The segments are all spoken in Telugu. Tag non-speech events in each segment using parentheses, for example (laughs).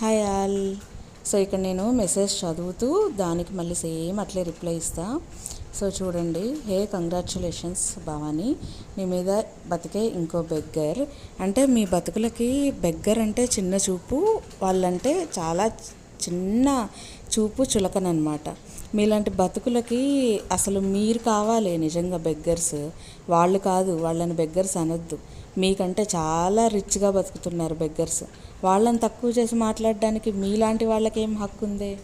Hi all. సో ఇక్కడ నేను మెసేజ్ చదువుతూ దానికి మళ్ళీ సేమ్ అట్లే రిప్లై ఇస్తా. సో చూడండి హే కంగ్రాచులేషన్స్ భవానీ. నీ మీద బతికే ఇంకో బెగ్గర్. అంటే మీ బతుకులకి బెగ్గర్ అంటే చిన్న చూపు వాళ్ళంటే చాలా చిన్న చూపు చులకనమాట మీలాంటి బతుకులకి అసలు మీరు కావాలి నిజంగా బెగ్గర్స్. వాళ్ళు కాదు వాళ్ళని బెగ్గర్స్ అనొద్దు. మీకంటే చాలా రిచ్గా బతుకుతున్నారు బెగ్గర్స్. వాళ్ళని తక్కువ చేసి మాట్లాడడానికి మీలాంటి వాళ్ళకి ఏం హక్కు ఉంది?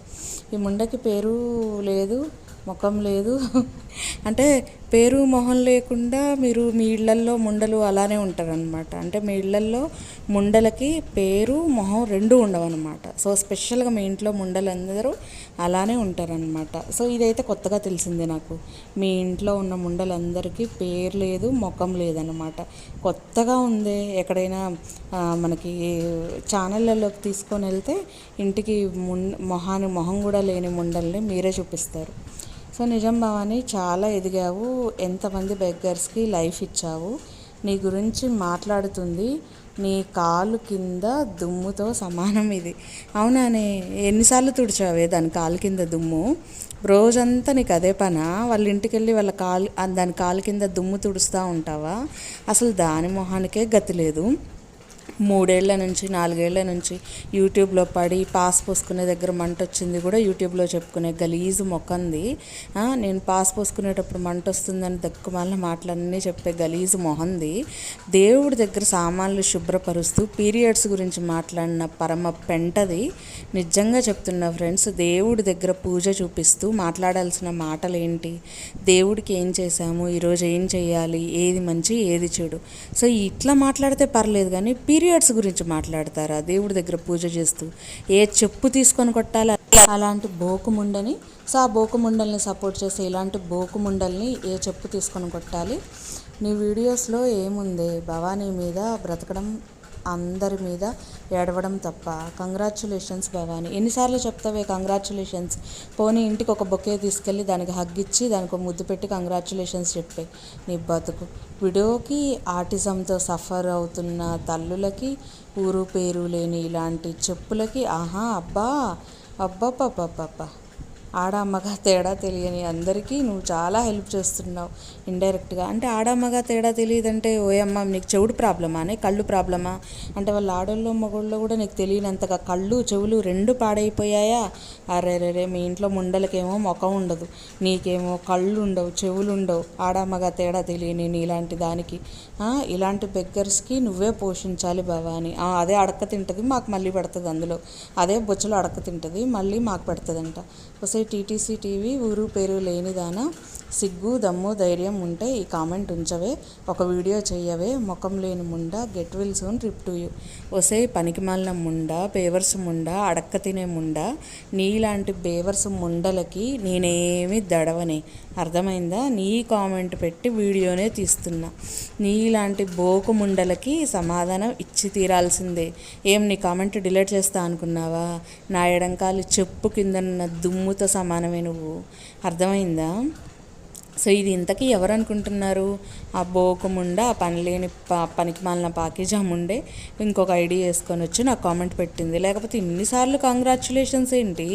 ఈ ముండకి పేరు లేదు ముఖం లేదు. (laughs) అంటే పేరు మొహం లేకుండా మీరు మీ ఇళ్ళల్లో ముండలు అలానే ఉంటారనమాట అంటే మీ ఇళ్ళల్లో ముండలకి పేరు మొహం రెండు ఉండవన్నమాట. సో స్పెషల్గా మీ ఇంట్లో ముండలందరూ అలానే ఉంటారనమాట సో ఇదైతే కొత్తగా తెలిసింది నాకు. మీ ఇంట్లో ఉన్న ముండలందరికీ పేరు లేదు ముఖం లేదనమాట కొత్తగా ఉంది ఎక్కడైనా మనకి ఛానళ్ళలోకి తీసుకొని వెళ్తే ఇంటికి ముం మొహాన్ని మొహం కూడా లేని ముండల్ని మీరే చూపిస్తారు. సో నిజం భవాని చాలా ఎదిగావు. ఎంతమంది బెగ్గర్స్కి లైఫ్ ఇచ్చావు. నీ గురించి మాట్లాడుతుంది. నీ కాలు కింద దుమ్ముతో సమానం ఇది. అవునానే ఎన్నిసార్లు తుడిచావే దాని కాలు కింద దుమ్ము? రోజంతా నీకు అదే పనా? వాళ్ళ ఇంటికి వెళ్ళి వాళ్ళ కాలు దాని కాలు కింద దుమ్ము తుడుస్తూ ఉంటావా? అసలు దాని మొహానికే గతి లేదు. మూడేళ్ళ నుంచి నాలుగేళ్ళ నుంచి యూట్యూబ్లో పడి పాస్ పోసుకునే దగ్గర మంట వచ్చింది కూడా యూట్యూబ్లో చెప్పుకునే గలీజు మొక్కంది నేను పాస్ పోసుకునేటప్పుడు మంట వస్తుందని దక్కుమాల మాటలన్నీ చెప్పే గలీజు మొహంది. దేవుడి దగ్గర సామాన్లు శుభ్రపరుస్తూ పీరియడ్స్ గురించి మాట్లాడిన పరమ పెంటది. నిజంగా చెప్తున్నా ఫ్రెండ్స్ దేవుడి దగ్గర పూజ చూపిస్తూ మాట్లాడాల్సిన మాటలు ఏంటి దేవుడికి ఏం చేశాము? ఈరోజు ఏం చేయాలి? ఏది మంచి ఏది చెడు? సో ఇట్లా మాట్లాడితే పర్లేదు కానీ పీరియడ్స్ గురించి మాట్లాడతారా? దేవుడి దగ్గర పూజ చేస్తూ ఏ చెప్పు తీసుకొని కొట్టాలి? అలాంటి బోకుముండని సో ఆ బోకుముండల్ని సపోర్ట్ చేసే ఇలాంటి బోకుముండల్ని ఏ చెప్పు తీసుకొని కొట్టాలి? నీ వీడియోస్లో ఏముంది? భవానీ మీద బ్రతకడం అందరి మీద ఏడవడం తప్ప. కంగ్రాచులేషన్స్ భవాని. ఎన్నిసార్లు చెప్తావే కంగ్రాచులేషన్స్? పోనీ ఇంటికి ఒక బొకే తీసుకెళ్ళి దానికి హగ్గిచ్చి దానికి ముద్దు పెట్టి కంగ్రాచులేషన్స్ చెప్పే నీ బతుకు. విడోకి ఆటిజంతో సఫర్ అవుతున్న తల్లులకి ఊరు పేరు లేని ఇలాంటి చెప్పులకి ఆహా అబ్బా అబ్బా ఆడమ్మగా తేడా తెలియని అందరికీ నువ్వు చాలా హెల్ప్ చేస్తున్నావు ఇండైరెక్ట్గా. అంటే ఆడమ్మగా తేడా తెలియదంటే ఓయమ్మ నీకు చెవుడు ప్రాబ్లమా? కళ్ళు ప్రాబ్లమా? అంటే వాళ్ళ ఆడోళ్ళు మగోళ్ళు కూడా నీకు తెలియనంతగా కళ్ళు చెవులు రెండు పాడైపోయాయా? అరే రే మీ ఇంట్లో ముండలకేమో ముఖం ఉండదు నీకేమో కళ్ళు ఉండవు చెవులు ఉండవు. ఆడమ్మగా తేడా తెలియని నీలాంటి దానికి. ఇలాంటి బెగ్గర్స్కి నువ్వే పోషించాలి బావా అని. అదే అడక్క తింటుంది మాకు మళ్ళీ పెడుతుంది అందులో. అదే బొచ్చలు అడక్క తింటుంది మళ్ళీ మాకు పెడుతుందంట. ఒకసారి టీటీసీ టీవీ ఊరు పేరు లేనిదానా? సిగ్గు దమ్ము ధైర్యం ఉంటే ఈ కామెంట్ ఉంచవే. ఒక వీడియో చెయ్యవే. ముఖం లేని ముండ get well soon trip to you ఒసే పనికిమాలిన ముండ బేవర్స్ ముండా అడక్క తినే ముండ నీలాంటి బేవర్స్ ముండలకి నేనేమి దడవనే. అర్థమైందా? నీ కామెంట్ పెట్టి వీడియోనే తీస్తున్నా. నీలాంటి బోకు ముండలకి సమాధానం ఇచ్చి తీరాల్సిందే. ఏం నీ కామెంట్ డిలీట్ చేస్తా అనుకున్నావా? నా ఎడంకాలు చెప్పు కింద దుమ్ముతో సమానమే నువ్వు. అర్థమైందా? సో ఇది ఇంతకీ ఎవరు అనుకుంటున్నారు ఆ బోకముండ ఆ పని లేని ప పనికి మాలిన పాకిజామ్ ఇంకొక ఐడి వేసుకొని వచ్చి నాకు కామెంట్ పెట్టింది. లేకపోతే ఇన్నిసార్లు కాంగ్రాచులేషన్స్ ఏంటి?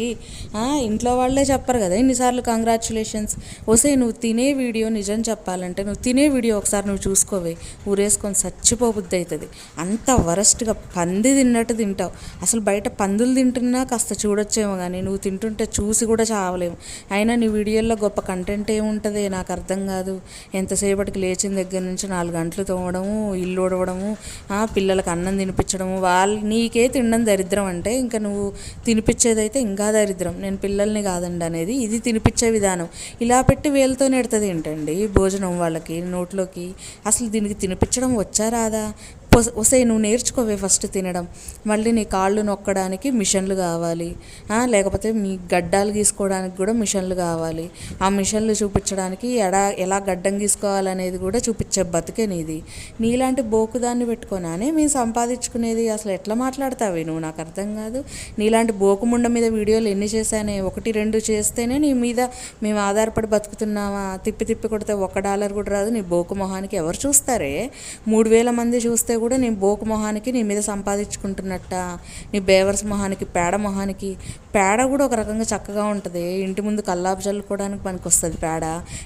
ఇంట్లో వాళ్ళే చెప్పరు కదా ఇన్నిసార్లు కాంగ్రాచులేషన్స్? వసే నువ్వు తినే వీడియో నిజం చెప్పాలంటే నువ్వు తినే వీడియో ఒకసారి నువ్వు చూసుకోవే. ఊరేసుకొని చచ్చిపోబుద్ది అవుతుంది అంత వరస్ట్గా పంది తిన్నట్టు తింటావు. అసలు బయట పందులు తింటున్నా కాస్త చూడొచ్చేమో కానీ నువ్వు తింటుంటే చూసి కూడా చావలేము. అయినా నీ వీడియోల్లో గొప్ప కంటెంట్ ఏముంటుంది? నాకు అర్థం కాదు. ఎంతసేపటికి లేచిన దగ్గర నుంచి నాలుగు గంటలు తోమడము ఇల్లు ఉడవడము పిల్లలకు అన్నం తినిపించడము వాళ్ళు నీకే తినడం దరిద్రం అంటే ఇంకా నువ్వు తినిపించేదైతే ఇంకా దరిద్రం. నేను పిల్లల్ని కాదండి అనేది ఇది తినిపించే విధానం. ఇలా పెట్టి వేలతో నెడుతుంది ఏంటండి? భోజనం వాళ్ళకి నోట్లోకి. అసలు దీనికి తినిపించడం వచ్చా రాదా? వసే నువ్వు నేర్చుకోవే ఫస్ట్ తినడం. మళ్ళీ నీ కాళ్ళు నొక్కడానికి మిషన్లు కావాలి. లేకపోతే మీ గడ్డాలు గీసుకోవడానికి కూడా మిషన్లు కావాలి. ఆ మిషన్లు చూపించడానికి ఎడా ఎలా గడ్డం గీసుకోవాలనేది కూడా చూపించే బతికే నీది. నీలాంటి బోకుదాన్ని పెట్టుకోనానే మేము సంపాదించుకునేది. అసలు ఎట్లా మాట్లాడతావే నువ్వు? నాకు అర్థం కాదు. నీలాంటి బోకుముండ మీద వీడియోలు ఎన్ని చేశానే? ఒకటి రెండు చేస్తేనే నీ మీద మేము ఆధారపడి బతుకుతున్నావా తిప్పి తిప్పి కొడితే ఒక డాలర్ కూడా రాదు. నీ బోకు మొహానికి ఎవరు చూస్తారే? మూడు వేల మంది చూస్తే కూడా కూడా నీ బోకు మొహానికి నీ మీద సంపాదించుకుంటున్నట్ట నీ బేవర్స్ మొహానికి పేడ మొహానికి. పేడ కూడా ఒక రకంగా చక్కగా ఉంటుంది. ఇంటి ముందు కల్లాపు చల్లుకోవడానికి పనికి వస్తుంది పేడ.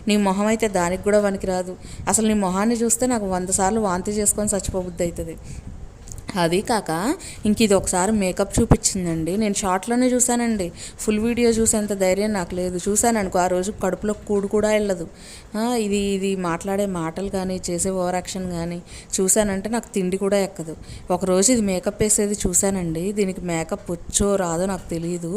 నీ మొహం అయితే దానికి కూడా పనికిరాదు. అసలు నీ మొహాన్ని చూస్తే నాకు వంద సార్లు వాంతి చేసుకొని చచ్చిపోబుద్ది అవుతుంది. అది కాక ఇంక ఇది ఒకసారి మేకప్ చూపించిందండి. నేను షార్ట్లోనే చూశానండి. ఫుల్ వీడియో చూసేంత ధైర్యం నాకు లేదు. చూశాను అనుకో ఆ రోజు కడుపులో కూడు కూడా వెళ్ళదు. ఇది ఇది మాట్లాడే మాటలు కానీ చేసే ఓవర్ యాక్షన్ కానీ చూశానంటే నాకు తిండి కూడా ఎక్కదు. ఒకరోజు ఇది మేకప్ వేసేది చూశానండి. దీనికి మేకప్ వచ్చో రాదో నాకు తెలియదు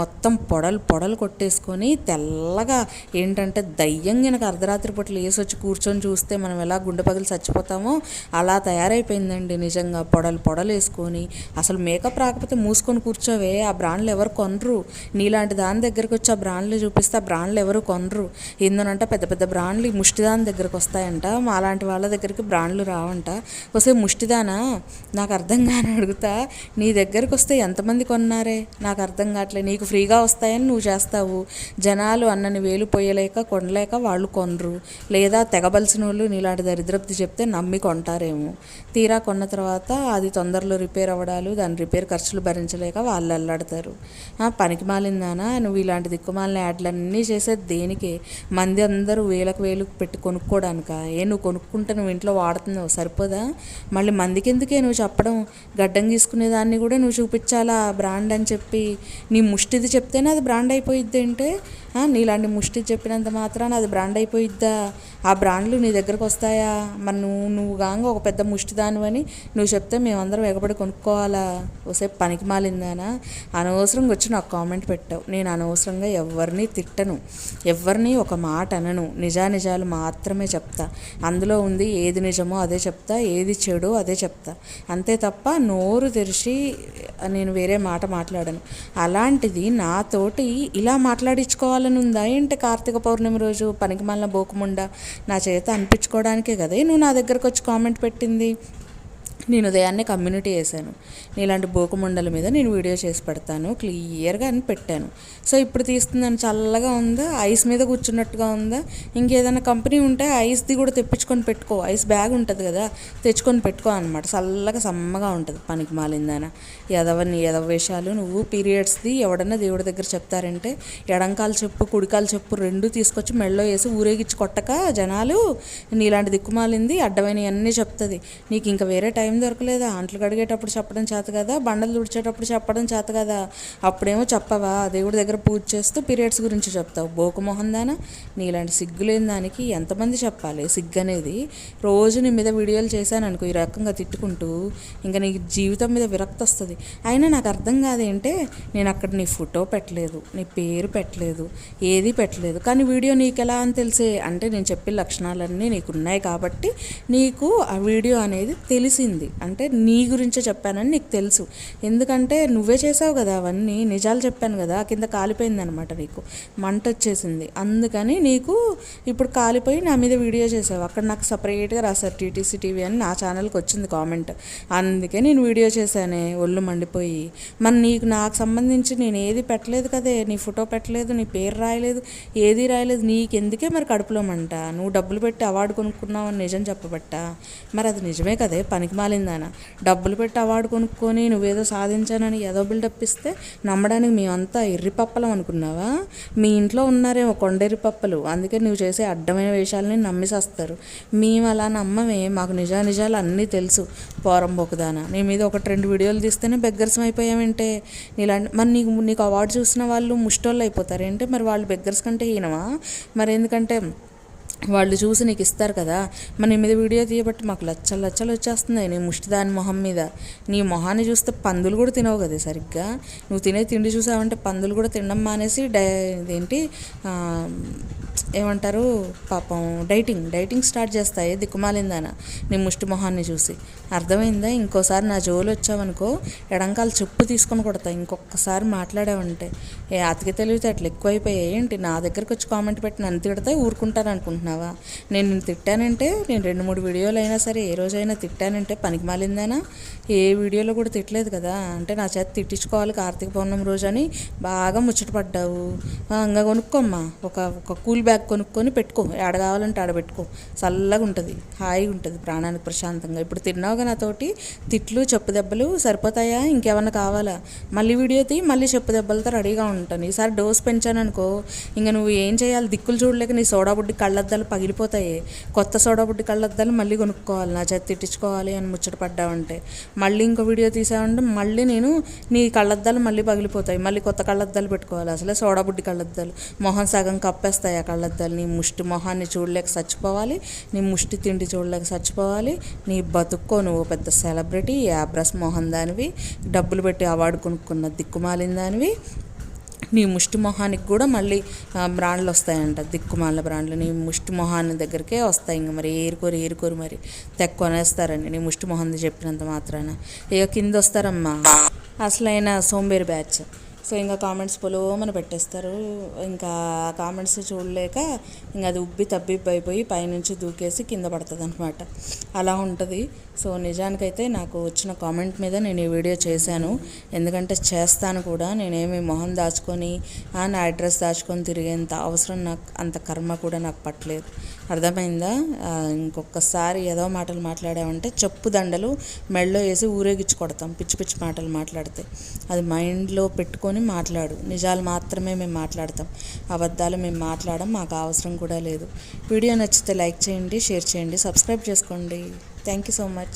మొత్తం పొడలు పొడలు కొట్టేసుకొని తెల్లగా ఏంటంటే దయ్యంగా నాకు అర్ధరాత్రి పూట వేసి వచ్చి కూర్చొని చూస్తే మనం ఎలా గుండె పగిలి చచ్చిపోతామో అలా తయారైపోయిందండి నిజంగా పొడలు పొడలు వేసుకొని అసలు మేకప్ రాకపోతే మూసుకొని కూర్చోవే ఆ బ్రాండ్లు ఎవరు కొనరు. నీలాంటి దాని దగ్గరికి వచ్చి ఆ బ్రాండ్లు చూపిస్తే ఆ బ్రాండ్లు ఎవరు కొనరు. ఎందునంటే పెద్ద పెద్ద బ్రాండ్లు ఈ ముష్టిదాని దగ్గరకు వస్తాయంట. మా అలాంటి వాళ్ళ దగ్గరికి బ్రాండ్లు రావంట. వస్తే ముష్టిదానా? నాకు అర్థం కాని అడుగుతా. నీ దగ్గరికి వస్తే ఎంతమంది కొన్నారే? నాకు అర్థం కావట్లే. నీకు ఫ్రీగా వస్తాయని నువ్వు చేస్తావు. జనాలు అన్నని వేలు పోయలేక కొనలేక వాళ్ళు కొనరు. లేదా తెగబలిసిన వాళ్ళు నీలాంటి దరిద్రప్తి చెప్తే నమ్మి కొంటారేమో. తీరా కొన్న తర్వాత అది తొందరలో రిపేర్ అవ్వడాలు దాని రిపేర్ ఖర్చులు భరించలేక వాళ్ళు అల్లాడతారు. పనికి మాలిందానా నువ్వు ఇలాంటి దిక్కుమాలిన యాడ్లన్నీ చేసేది దేనికే? మంది అందరూ వేలకు వేలు పెట్టి కొనుక్కోడానిక? ఏ నువ్వు కొనుక్కుంటే నువ్వు ఇంట్లో వాడుతున్నావు సరిపోదా? మళ్ళీ మందికి ఎందుకే నువ్వు చెప్పడం? గడ్డం గీసుకునే దాన్ని కూడా నువ్వు చూపించాలా బ్రాండ్ అని చెప్పి నీ ముష్టిది చెప్తేనే అది బ్రాండ్ అయిపోయిద్ది అంటే? నీలాంటి ముష్టి చెప్పినంత మాత్రాన అది బ్రాండ్ అయిపోయిద్దా? ఆ బ్రాండ్లు నీ దగ్గరకు వస్తాయా? మరి నువ్వు నువ్వు గాంగ ఒక పెద్ద ముష్టి దానివని నువ్వు చెప్తే మేమందరం ఎగబడి కొనుక్కోవాలా? ఓసేపు పనికి మాలిందానా? అనవసరంగా వచ్చి నాకు కామెంట్ పెట్టావు. నేను అనవసరంగా ఎవరిని తిట్టను. ఎవరిని ఒక మాట అనను. నిజానిజాలు మాత్రమే చెప్తా. అందులో ఉంది ఏది నిజమో అదే చెప్తా. ఏది చెడో అదే చెప్తా. అంతే తప్ప నోరు తెరిచి నేను వేరే మాట మాట్లాడను. అలాంటిది నాతోటి ఇలా మాట్లాడించుకోవాలి. ఉందా ఏంటి కార్తీక పౌర్ణమి రోజు పనికి మళ్ళీ బోకుముండా నా చేత అనిపించుకోవడానికే కదా? నువ్వు నా దగ్గరకు వచ్చి కామెంట్ పెట్టింది? నేను ఉదయాన్నే కమ్యూనిటీ వేసాను నీలాంటి బోకుమండల మీద నేను వీడియో చేసి పెడతాను. క్లియర్గా అని పెట్టాను. సో ఇప్పుడు తీస్తుందని చల్లగా ఉందా? ఐస్ మీద కూర్చున్నట్టుగా ఉందా? ఇంకేదైనా కంపెనీ ఉంటే ఐస్ది కూడా తెప్పించుకొని పెట్టుకో. ఐస్ బ్యాగ్ ఉంటుంది కదా తెచ్చుకొని పెట్టుకో అనమాట చల్లగా సమ్మగా ఉంటుంది పనికి మాలిందాన. ఎదవని ఎదవ వేషాలు నువ్వు పీరియడ్స్ది ఎవడన్నా దేవుడి దగ్గర చెప్తారంటే ఎడంకాలు చెప్పు కుడికాలు చెప్పు రెండు తీసుకొచ్చి మెళ్ళో వేసి ఊరేగించి కొట్టక జనాలు నీలాంటి దిక్కుమాలింది అడ్డమైన అన్నీ చెప్తుంది. నీకు ఇంకా వేరే టైం దొరకలేదా? అంట్లు కడిగేటప్పుడు చెప్పడం చేత కదా? బండలు తుడిచేటప్పుడు చెప్పడం చేత కదా? అప్పుడేమో చెప్పవా? దేవుడి దగ్గర పూజ చేస్తూ పీరియడ్స్ గురించి చెప్తావు. బోకు మొహం దానా? నీలాంటి సిగ్గులేని దానికి ఎంతమంది చెప్పాలి? సిగ్గు అనేది రోజు నీ మీద వీడియోలు చేశాను అనుకో ఈ రకంగా తిట్టుకుంటూ ఇంకా నీ జీవితం మీద విరక్తి వస్తుంది. అయినా నాకు అర్థం కాదేంటే నేను అక్కడ నీ ఫోటో పెట్టలేదు నీ పేరు పెట్టలేదు ఏది పెట్టలేదు. కానీ వీడియో నీకు ఎలా అని తెలిసే? అంటే నేను చెప్పే లక్షణాలన్నీ నీకు ఉన్నాయి కాబట్టి నీకు ఆ వీడియో అనేది తెలిసింది. అంటే నీ గురించే చెప్పానని నీకు తెలుసు. ఎందుకంటే నువ్వే చేసావు కదా అవన్నీ నిజాలు చెప్పాను కదా కింద కాలిపోయింది అనమాట నీకు. మంట వచ్చేసింది. అందుకని నీకు ఇప్పుడు కాలిపోయి నా మీద వీడియో చేసావు. అక్కడ నాకు సపరేట్గా రాశారు టీటీసీ టీవీ అని నా ఛానల్కి వచ్చింది కామెంట్. అందుకే నేను వీడియో చేశానే ఒళ్ళు మండిపోయి. మరి నీకు నాకు సంబంధించి నేను ఏది పెట్టలేదు కదే? నీ ఫోటో పెట్టలేదు నీ పేరు రాయలేదు ఏది రాయలేదు నీకెందుకే మరి కడుపులో మంట? నువ్వు డబ్బులు పెట్టి అవార్డు కొనుక్కున్నావు అని నిజం చెప్పబట్టా. మరి అది నిజమే కదే? పనికి మాలిందాన డబ్బులు పెట్టి అవార్డు కొనుక్కొని నువ్వేదో సాధించానని ఏదో బిల్డప్ ఇస్తే నమ్మడానికి మేమంతా ఎర్రిపప్పలం అనుకున్నావా? మీ ఇంట్లో ఉన్నారేమో కొండెర్రి పప్పలు. అందుకే నువ్వు చేసే అడ్డమైన వేషాలని నమ్మిసేస్తారు మేము అలా నమ్మమే. మాకు నిజా నిజాలు అన్నీ తెలుసు. పోరంబోకుదాన నీ మీద ఒకటి రెండు వీడియోలు తీస్తేనే బెగ్గర్సం అయిపోయామంటే నీలాంటి మరి నీకు నీకు అవార్డు చూసిన వాళ్ళు ముష్టోళ్ళు అయిపోతారు ఏంటి మరి వాళ్ళు బెగ్గర్స్ కంటే ఈయనవా మరి ఎందుకంటే వాళ్ళు చూసి నీకు ఇస్తారు కదా మన మీద వీడియో తీయబట్టి మాకు లచ్చలు లచ్చలు వచ్చేస్తున్నాయి నీ ముష్టి దాని మొహం మీద. నీ మొహాన్ని చూస్తే పందులు కూడా తినవు కదా సరిగ్గా. నువ్వు తినే తిండి చూసావంటే పందులు కూడా తినడం మానేసి డై ఇదేంటి ఏమంటారు పాపం డైటింగ్ డైటింగ్ స్టార్ట్ చేస్తాయి దిక్కుమాలిందాన నీ ముష్టి మొహాన్ని చూసి. అర్థమైందా? ఇంకోసారి నా జోలు వచ్చావనుకో ఎడంకాలు చెప్పు తీసుకొని కొడతా ఇంకొకసారి మాట్లాడావంటే. ఏ అతికి తెలివితేటలు అట్లా ఎక్కువైపోయాయి. ఏంటి? నా దగ్గరకు వచ్చి కామెంట్ పెట్టి నన్ను తిడితే ఊరుకుంటాను అనుకుంటున్నావా నేను నిన్ను తిట్టానంటే నేను రెండు మూడు వీడియోలు అయినా సరే ఏ రోజైనా తిట్టానంటే పనికి మాలిందేనా? ఏ వీడియోలో కూడా తిట్టలేదు కదా? అంటే నా చేత తిట్టించుకోవాలి కార్తీక పౌర్ణమి రోజు అని బాగా ముచ్చటపడ్డావు ఆ, కొనుక్కోమ్మా. ఒక ఒక కూల్ బ్యాగ్ కొనుక్కొని పెట్టుకో. ఆడ కావాలంటే ఆడ పెట్టుకో. చల్లగా ఉంటుంది హాయిగా ఉంటుంది ప్రాణానికి ప్రశాంతంగా. ఇప్పుడు తిన్నావుగా నాతోటి తిట్లు చెప్పు దెబ్బలు సరిపోతాయా? ఇంకేమన్నా కావాలా? మళ్ళీ వీడియో తీ మళ్ళీ చెప్పు దెబ్బలతో రెడీగా ఉంటాను ఈసారి డోస్ పెంచాను అనుకో ఇంకా నువ్వు ఏం చేయాలి? దిక్కులు చూడలేక నీ సోడా బుడ్డి కళ్ళద్దాలు పగిలిపోతాయి. కొత్త సోడా బుడ్డి కళ్ళద్దాలు మళ్ళీ కొనుక్కోవాలి. నా చేతి తిట్టించుకోవాలి అని ముచ్చట పడ్డావంటే. మళ్ళీ ఇంకో వీడియో తీసావంటే మళ్ళీ నేను నీ కళ్ళద్దాలు మళ్ళీ పగిలిపోతాయి. మళ్ళీ కొత్త కళ్ళద్దాలు పెట్టుకోవాలి. అసలే సోడా బుడ్డి కళ్ళద్దాలు. మొహం సగం కప్పేస్తాయి ఆ కళ్ళద్దాలు నీ ముష్టి మొహాన్ని చూడలేక చచ్చిపోవాలి నీ ముష్టి తిండి చూడలేక చచ్చిపోవాలి నీ బతుక్కో నువ్వు పెద్ద సెలబ్రిటీ యాబ్రస్ మొహం దానివి డబ్బులు పెట్టి అవార్డు కొనుక్కున్న దిక్కుమాలిన దానివి. నీ ముష్టి మొహానికి కూడా మళ్ళీ బ్రాండ్లు వస్తాయంట దిక్కుమాల బ్రాండ్లు. నీ ముష్టి మొహాన్ని దగ్గరికే వస్తాయి ఇంక మరి ఏరుకోరు ఏరుకోరు మరి. తెగ కొనేస్తారండి నీ ముష్టి మొహంది చెప్పినంత మాత్రాన. ఇక కింద వస్తారమ్మా అసలైన సోంబేరి బ్యాచ్. సో ఇంకా కామెంట్స్ పొలోమని పెట్టేస్తారు. ఇంకా కామెంట్స్ చూడలేక ఇంకా అది ఉబ్బి తబ్బిబ్బైపోయి అయిపోయి పైనుంచి దూకేసి కింద పడుతుంది అనమాట అలా ఉంటుంది. సో నిజానికైతే నాకు వచ్చిన కామెంట్ మీద నేను ఈ వీడియో చేశాను. ఎందుకంటే చేస్తాను కూడా. నేనేమి మొహం దాచుకొని నా అడ్రస్ దాచుకొని తిరిగేంత అవసరం నాకు అంత కర్మ కూడా నాకు పట్టలేదు. అర్థమైందా? ఇంకొకసారి ఏదో మాటలు మాట్లాడామంటే చెప్పు దండలు మెళ్ళో వేసి ఊరేగించి కొడతాం. పిచ్చి పిచ్చి మాటలు మాట్లాడితే. అది మైండ్లో పెట్టుకొని మాట్లాడు. నిజాలు మాత్రమే మేము మాట్లాడతాం. అబద్ధాలు మేము మాట్లాడడం మాకు అవసరం కూడా లేదు. వీడియో నచ్చితే లైక్ చేయండి షేర్ చేయండి సబ్స్క్రైబ్ చేసుకోండి. Thank you so much